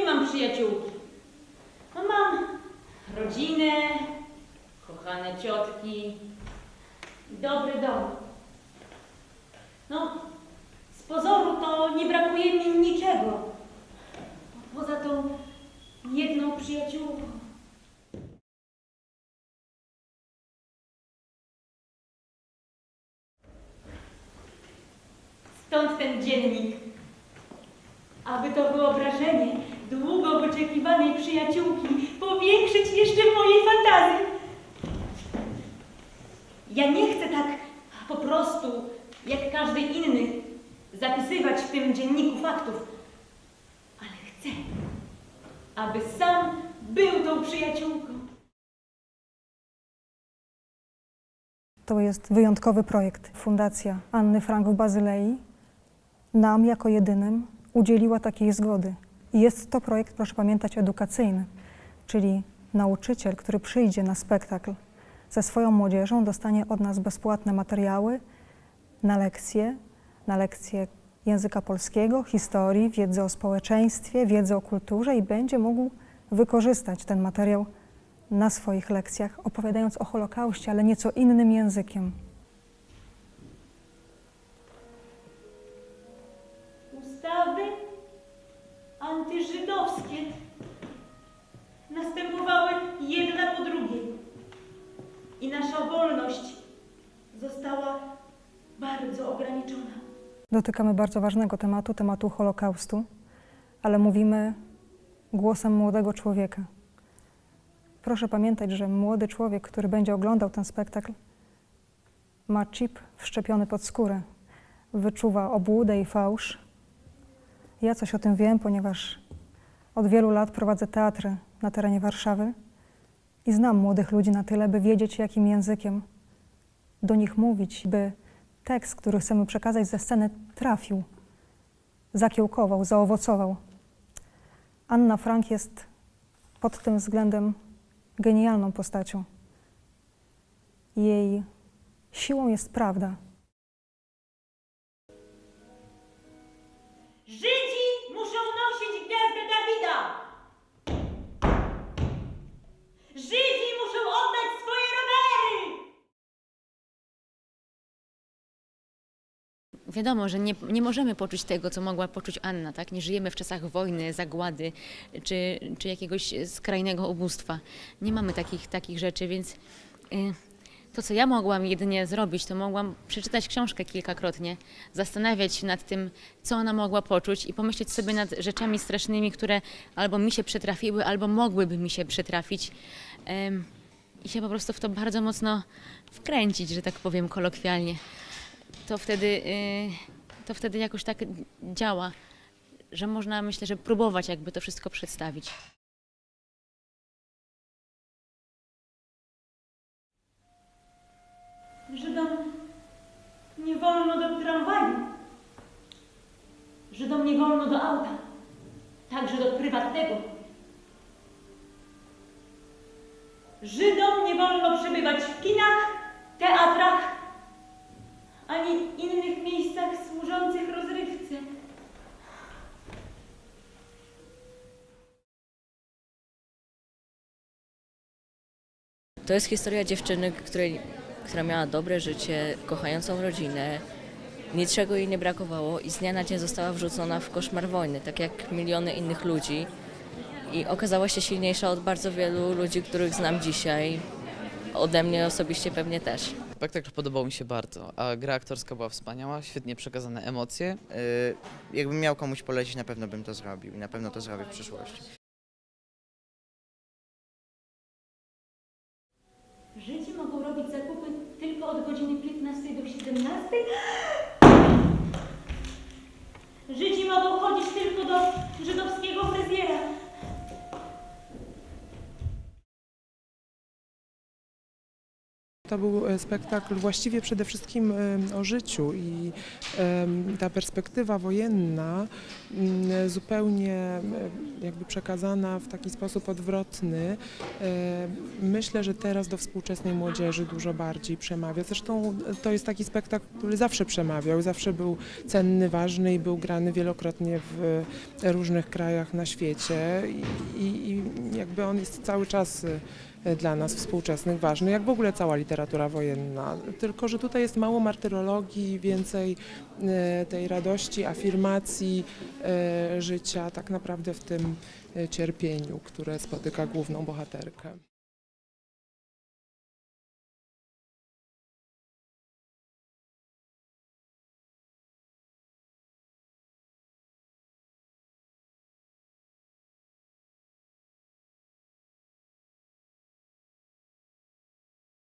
Nie mam przyjaciółki. No mam rodzinę, kochane ciotki, dobry dom. No, z pozoru to nie brakuje mi niczego. Poza tą jedną przyjaciółką. Stąd ten dziennik. Aby to wyobrażenie długo wyczekiwanej przyjaciółki powiększyć jeszcze mojej fantazji. Ja nie chcę tak po prostu, jak każdy inny, zapisywać w tym dzienniku faktów, ale chcę, aby sam był tą przyjaciółką. To jest wyjątkowy projekt. Fundacja Anny Frank w Bazylei nam jako jedynym udzieliła takiej zgody. Jest to projekt, proszę pamiętać, edukacyjny, czyli nauczyciel, który przyjdzie na spektakl ze swoją młodzieżą, dostanie od nas bezpłatne materiały na lekcje, na lekcje języka polskiego, historii, wiedzy o społeczeństwie, wiedzy o kulturze i będzie mógł wykorzystać ten materiał na swoich lekcjach, opowiadając o Holokauście, ale nieco innym językiem. Antyżydowskie następowały jedna po drugiej i nasza wolność została bardzo ograniczona. Dotykamy bardzo ważnego tematu, tematu Holokaustu, ale mówimy głosem młodego człowieka. Proszę pamiętać, że młody człowiek, który będzie oglądał ten spektakl, ma chip wszczepiony pod skórę, wyczuwa obłudę i fałsz. Ja coś o tym wiem, ponieważ od wielu lat prowadzę teatry na terenie Warszawy i znam młodych ludzi na tyle, by wiedzieć, jakim językiem do nich mówić, by tekst, który chcemy przekazać ze sceny, trafił, zakiełkował, zaowocował. Anna Frank jest pod tym względem genialną postacią. Jej siłą jest prawda. Wiadomo, że nie, nie możemy poczuć tego, co mogła poczuć Anna, tak? Nie żyjemy w czasach wojny, zagłady czy, czy jakiegoś skrajnego ubóstwa. Nie mamy takich, takich rzeczy, więc y, to, co ja mogłam jedynie zrobić, to mogłam przeczytać książkę kilkakrotnie, zastanawiać się nad tym, co ona mogła poczuć i pomyśleć sobie nad rzeczami strasznymi, które albo mi się przytrafiły, albo mogłyby mi się przytrafić. I się po prostu w to bardzo mocno wkręcić, że tak powiem kolokwialnie to wtedy, y, to wtedy jakoś tak działa, że można, myślę, że próbować jakby to wszystko przedstawić. Żydom nie wolno do tramwaju. Żydom nie wolno do auta. Także do prywatnego. Żydom nie wolno przebywać w kinach, teatrach, To jest historia dziewczyny, której, która miała dobre życie, kochającą rodzinę. Niczego jej nie brakowało i z dnia na dzień została wrzucona w koszmar wojny, tak jak miliony innych ludzi. I okazała się silniejsza od bardzo wielu ludzi, których znam dzisiaj. Ode mnie osobiście pewnie też. Spektakl podobał mi się bardzo, a gra aktorska była wspaniała, świetnie przekazane emocje. Y, Jakbym miał komuś polecić, na pewno bym to zrobił i na pewno to zrobię w przyszłości. Robić zakupy tylko od godziny 15 do 17. Żydzi mogą chodzić tylko do żydowskiego fryzjera. To był e, spektakl właściwie przede wszystkim e, o życiu i ta perspektywa wojenna mm, zupełnie e, jakby przekazana w taki sposób odwrotny. Myślę, że teraz do współczesnej młodzieży dużo bardziej przemawia. Zresztą to jest taki spektakl, który zawsze przemawiał, zawsze był cenny, ważny i był grany wielokrotnie w różnych krajach na świecie i, i, jakby on jest cały czas dla nas współczesnych ważny, jak w ogóle cała literatura wojenna. Tylko, że tutaj jest mało martyrologii, więcej e, tej radości, afirmacji e, życia tak naprawdę w tym e, cierpieniu, które spotyka główną bohaterkę.